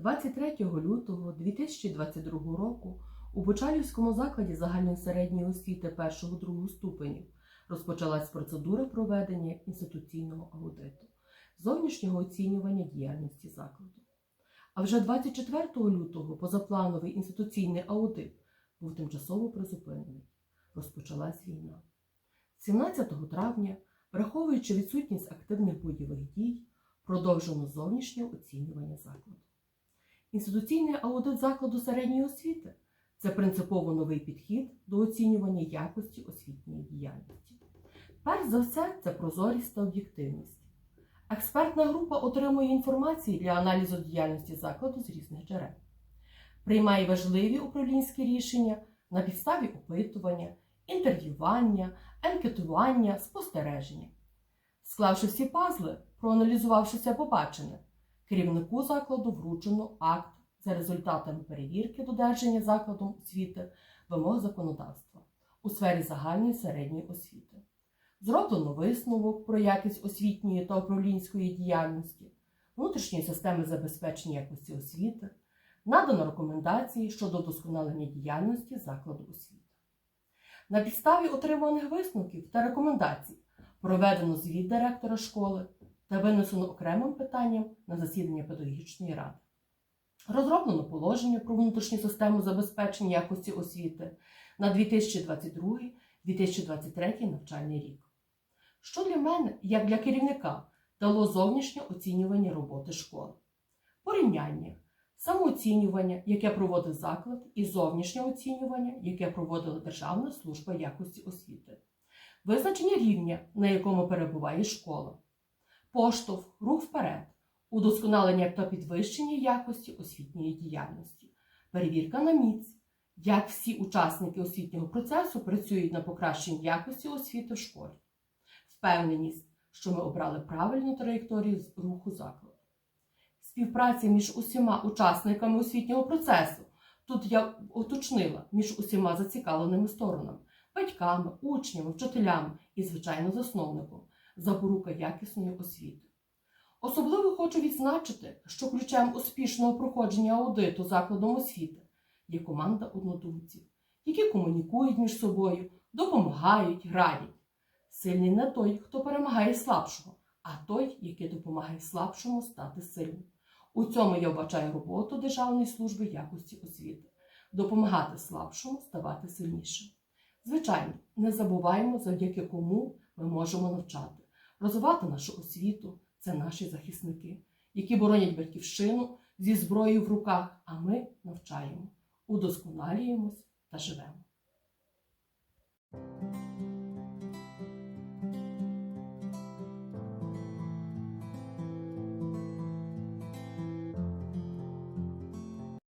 23 лютого 2022 року у Бучалівському закладі загальної середньої освіти 1-2 ступенів розпочалась процедура проведення інституційного аудиту, зовнішнього оцінювання діяльності закладу. А вже 24 лютого позаплановий інституційний аудит був тимчасово призупинений. Розпочалась війна. 17 травня, враховуючи відсутність активних бойових дій, продовжено зовнішнє оцінювання закладу. Інституційний аудит закладу середньої освіти це принципово новий підхід до оцінювання якості освітньої діяльності. Перш за все, це прозорість та об'єктивність. Експертна група отримує інформацію для аналізу діяльності закладу з різних джерел, приймає важливі управлінські рішення на підставі опитування, інтерв'ювання, анкетування, спостереження. Склавши всі пазли, проаналізувавши все побачене, керівнику закладу вручено акт за результатами перевірки додержання закладом освіти вимог законодавства у сфері загальної середньої освіти. Зроблено висновок про якість освітньої та управлінської діяльності, внутрішньої системи забезпечення якості освіти, надано рекомендації щодо вдосконалення діяльності закладу освіти. На підставі отриманих висновків та рекомендацій проведено звіт директора школи та винесено окремим питанням на засідання педагогічної ради. Розроблено положення про внутрішню систему забезпечення якості освіти на 2022-2023 навчальний рік. Що для мене, як для керівника, дало зовнішнє оцінювання роботи школи? Порівняння, самооцінювання, яке проводив заклад, і зовнішнє оцінювання, яке проводила Державна служба якості освіти, визначення рівня, на якому перебуває школа, поштовх, рух вперед, удосконалення та підвищення якості освітньої діяльності, перевірка на міць, як всі учасники освітнього процесу працюють на покращенні якості освіти в школі, впевненість, що ми обрали правильну траєкторію з руху закладу, співпраця між усіма учасниками освітнього процесу. Тут я уточнила між усіма зацікавленими сторонами. Батьками, учнями, вчителями і, звичайно, засновником запорука якісної освіти. Особливо хочу відзначити, що ключем успішного проходження аудиту закладом освіти є команда однодумців, які комунікують між собою, допомагають, радять. Сильний не той, хто перемагає слабшого, а той, який допомагає слабшому стати сильним. У цьому я вбачаю роботу Державної служби якості освіти допомагати слабшому ставати сильнішим. Звичайно, не забуваємо, завдяки кому ми можемо навчати, розвивати нашу освіту це наші захисники, які боронять батьківщину зі зброєю в руках, а ми навчаємо, удосконалюємось та живемо.